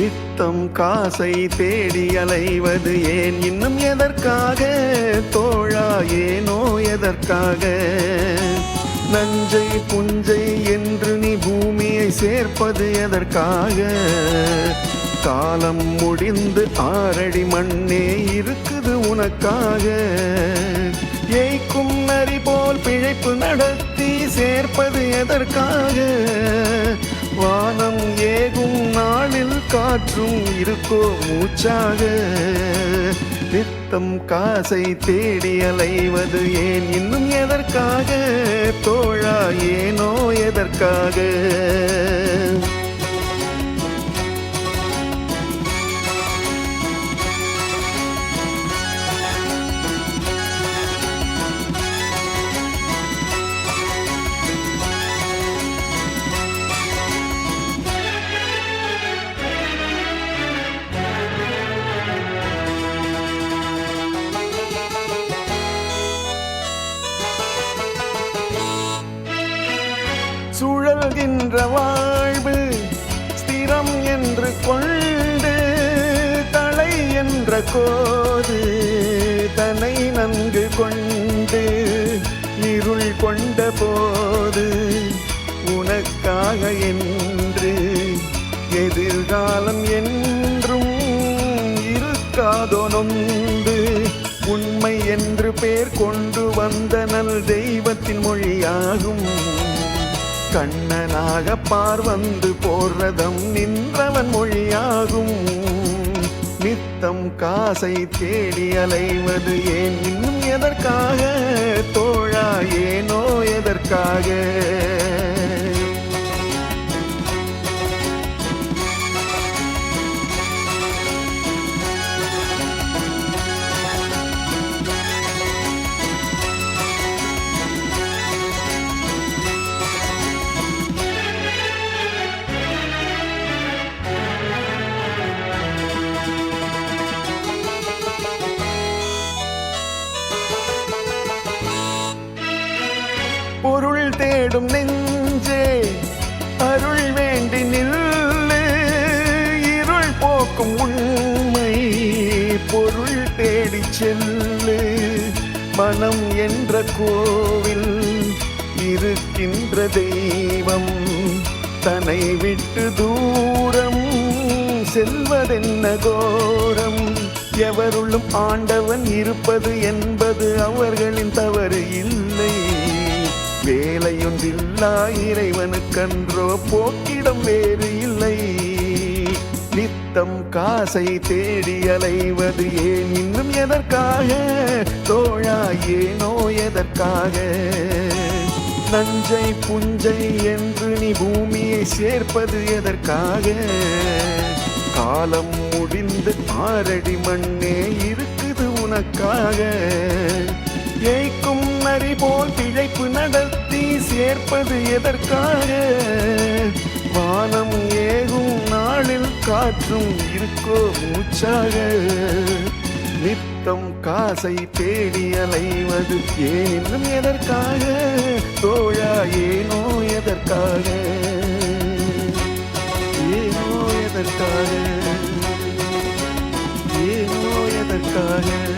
நித்தம் காசை தேடி அலைவது ஏன்? இன்னும் எதற்காக? தோழா ஏனோ எதற்காக? நஞ்சை புஞ்சை என்று நீ பூமியை சேர்ப்பது எதற்காக? காலம் முடிந்து ஆறடி மண்ணே இருக்குது உனக்காக. ஏய்க்கும் நரி போல் பிழைப்பு நடத்தி சேர்ப்பது எதற்காக? வா காற்றும் இருக்கோ மூச்சாக? நித்தம் காசை தேடி அலைவது ஏன்? இன்னும் எதற்காக? தோழா ஏனோ எதற்காக? வாழ்கின்ற வாழ்வு ஸ்திரம் என்று கொண்டு தலை என்ற கோது தன்னை நன்கு கொண்டு இருள் கொண்ட போது உனக்காக என்று எதிர்காலம் என்றும் இருக்காதோ நொந்து உண்மை என்று பேர் கொண்டு வந்த நல் தெய்வத்தின் மொழியாகும். கண்ணனாக பார் வந்து போர்ரதம் நின்றவன் மொழியாகும். நித்தம் காசை தேடி அலைவது ஏன்? இன்னும் எதற்காக? தோழா ஏனோ எதற்காக? பொருள் தேடும் நெஞ்சே அருள் வேண்டி நில்லு இருள் போக்கும் உண்மை பொருள் தேடி செல்லு. மனம் என்ற கோவில் இருக்கின்ற தெய்வம் தன்னை விட்டு தூரம் செல்வதென்ன கோரம்? எவருள்ளும் ஆண்டவன் இருப்பது என்பது அவர்களின் தவறு இல்லை. வேலையொன்றில்லா இறைவனுக்கன்றோ போக்கிடம் வேறு இல்லை. நித்தம் காசை தேடி அலைவது ஏன் இன்னும் எதற்காக? தோழா ஏனோ எதற்காக? நஞ்சை புஞ்சை என்று நீ பூமியை சேர்ப்பது எதற்காக? காலம் முடிந்து ஆறடி மண்ணே இருக்குது உனக்காக. ஏய்க்கும் நரி போல் பிழைப்பு நடத்தி சேர்ப்பது எதற்காக? வானம் ஏகும் நாளில் காற்றும் இருக்கோ மூச்சாக? நித்தம் காசை தேடி அலைவது ஏனும் எதற்காக? தோழா ஏனோ எதற்காக? ஏனோ எதற்காக? ஏனோ எதற்காக?